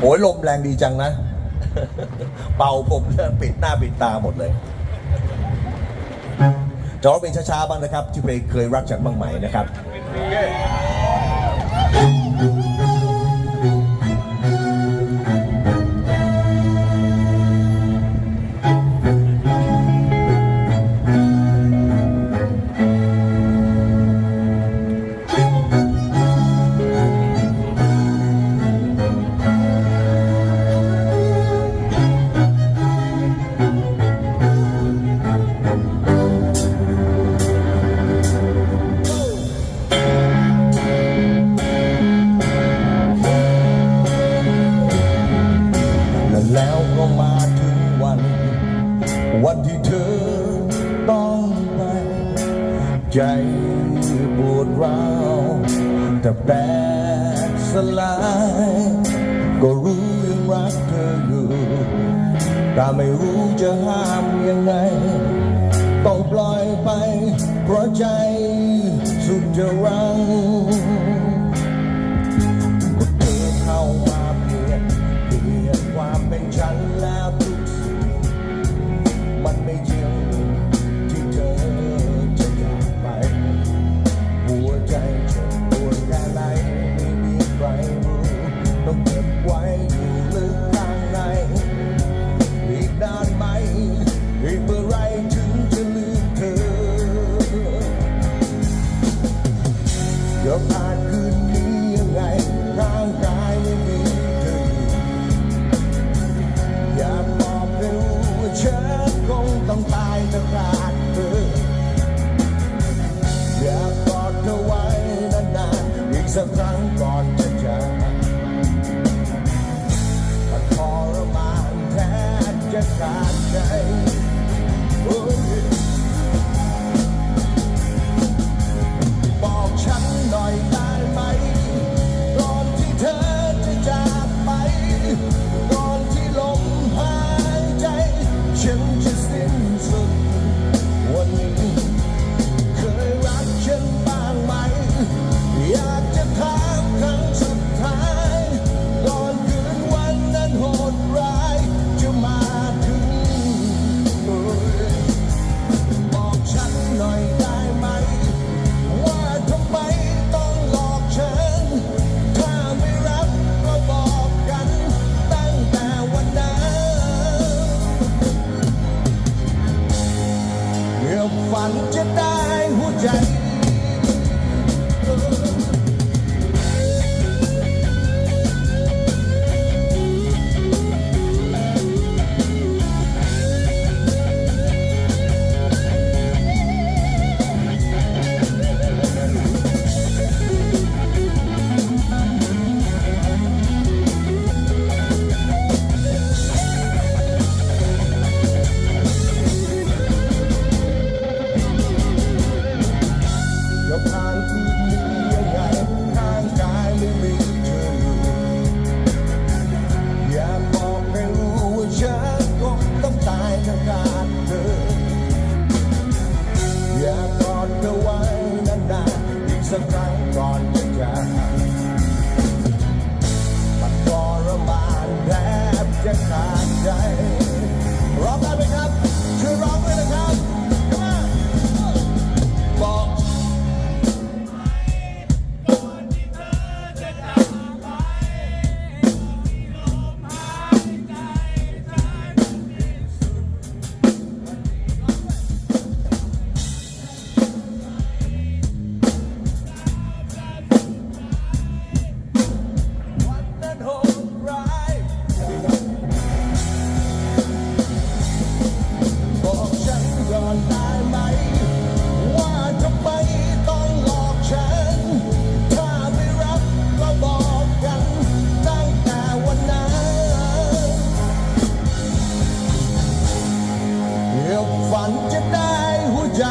โอ้ยลมแรงดีจังนะ เป่าผมเนี่ยปิดหน้าปิดตาหมดเลยจะร้องเพลงช้าๆบ้างนะครับ ที่เพลงเคยรักฉันบ้างไหมนะครับ มาถึงวัน วันที่เธอต้องไป ใจปวดร้าวแต่แตกสลาย ก็รู้ยังรักเธออยู่แต่ไม่รู้จะห้ามยังไง ต้องปล่อยไป เพราะใจสุดจะรัง ใจปวดแค่ไหนไม่มีใครรู้ต้องเก็บไว้อยู่ลึกข้างในอีกนานไหมอีกเมื่อไร é. จะได้หัวใจ ฝันจะได้หัวใจ